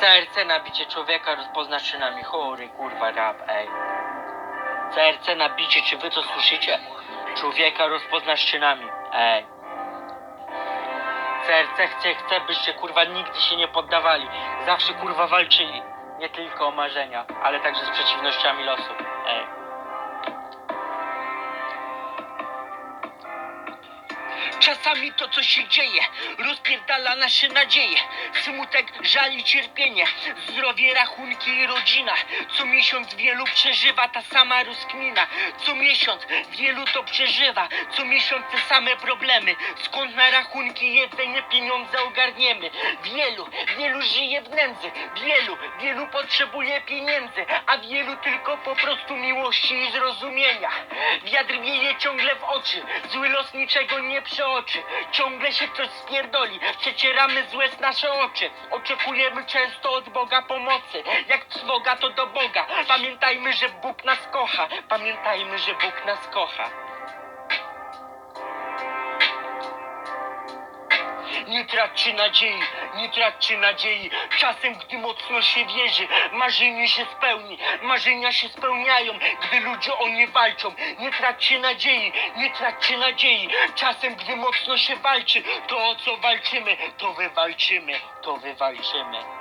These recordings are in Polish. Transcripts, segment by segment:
CRC na bicie człowieka rozpozna szynami. Chory kurwa rap, ej. CRC na bicie, czy wy to słyszycie? Człowieka rozpozna szynami, ej. CRC chce, chce, byście kurwa nigdy się nie poddawali. Zawsze kurwa walczyli. Nie tylko o marzenia, ale także z przeciwnościami losu. Ej. Czasami to, co się dzieje, rozpierdala nasze nadzieje. Smutek, żal i cierpienie, zdrowie, rachunki i rodzina. Co miesiąc wielu przeżywa ta sama rozkmina. Co miesiąc wielu to przeżywa, co miesiąc te same problemy. Skąd na rachunki jedzenie, pieniądze ogarniemy? Wielu, wielu żyje w nędzy, wielu, wielu potrzebuje pieniędzy, a wielu tylko po prostu miłości i zrozumienia. Wiatr wieje ciągle w oczy, zły los niczego nie przeoczy. Ciągle się coś spierdoli, przecieramy złe z nasze oczy. Oczekujemy często od Boga pomocy, jak trwoga to do Boga. Pamiętajmy, że Bóg nas kocha, pamiętajmy, że Bóg nas kocha. Nie traćcie nadziei, nie traćcie nadziei. Czasem, gdy mocno się wierzy, marzenie się spełni. Marzenia się spełniają, gdy ludzie o nie walczą. Nie traćcie nadziei, nie traćcie nadziei. Czasem, gdy mocno się walczy, to o co walczymy, to wywalczymy, to wywalczymy.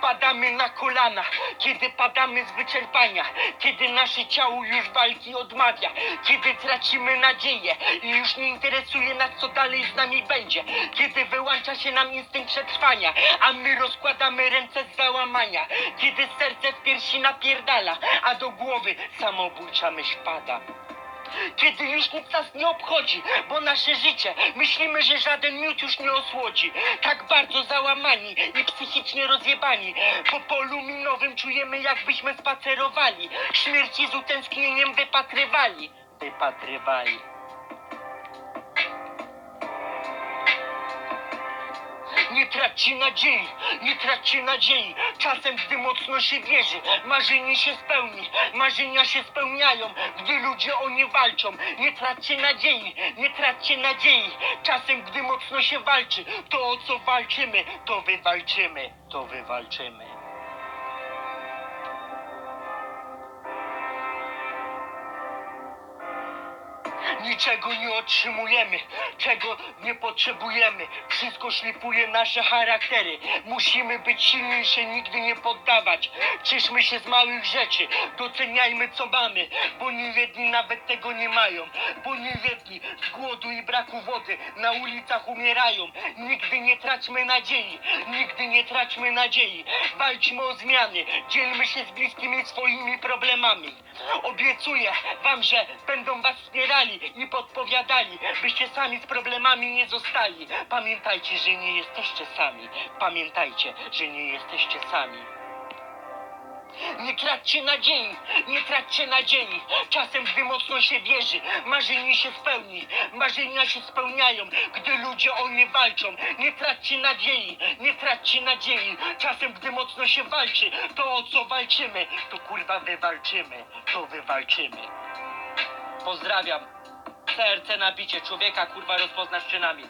Padamy na kolana, kiedy padamy z wyczerpania, kiedy nasze ciało już walki odmawia, kiedy tracimy nadzieję i już nie interesuje nas, co dalej z nami będzie, kiedy wyłącza się nam instynkt przetrwania, a my rozkładamy ręce z załamania, kiedy serce w piersi napierdala, a do głowy samobójcza myśl pada. Kiedy już nic nas nie obchodzi, bo nasze życie myślimy, że żaden miód już nie osłodzi. Tak bardzo załamani i psychicznie rozjebani. Po polu minowym czujemy, jakbyśmy spacerowali. Śmierci z utęsknieniem wypatrywali. Wypatrywali. Nie traćcie nadziei, nie traćcie nadziei. Czasem, gdy mocno się wierzy, marzenie się spełni. Marzenia się spełniają, gdy ludzie o nie walczą. Nie traćcie nadziei, nie traćcie nadziei. Czasem, gdy mocno się walczy, to o co walczymy, to wywalczymy, to wywalczymy. Niczego nie otrzymujemy, czego nie potrzebujemy. Wszystko szlifuje nasze charaktery. Musimy być silniejsi, nigdy nie poddawać. Cieszmy się z małych rzeczy, doceniajmy co mamy, bo niejedni nawet tego nie mają. Bo niejedni z głodu i braku wody na ulicach umierają. Nigdy nie traćmy nadziei, nigdy nie traćmy nadziei. Walczmy o zmiany, dzielmy się z bliskimi swoimi problemami. Obiecuję wam, że będą was wspierali i podpowiadali, byście sami z problemami nie zostali. Pamiętajcie, że nie jesteście sami. Pamiętajcie, że nie jesteście sami. Nie traćcie nadziei, nie traćcie nadziei. Czasem, gdy mocno się wierzy, marzenie się spełni. Marzenia się spełniają, gdy ludzie o nie walczą. Nie traćcie nadziei, nie traćcie nadziei. Czasem, gdy mocno się walczy, to o co walczymy, to kurwa wywalczymy, to wywalczymy. Pozdrawiam. CRC na bicie, człowieka kurwa rozpozna szczynami.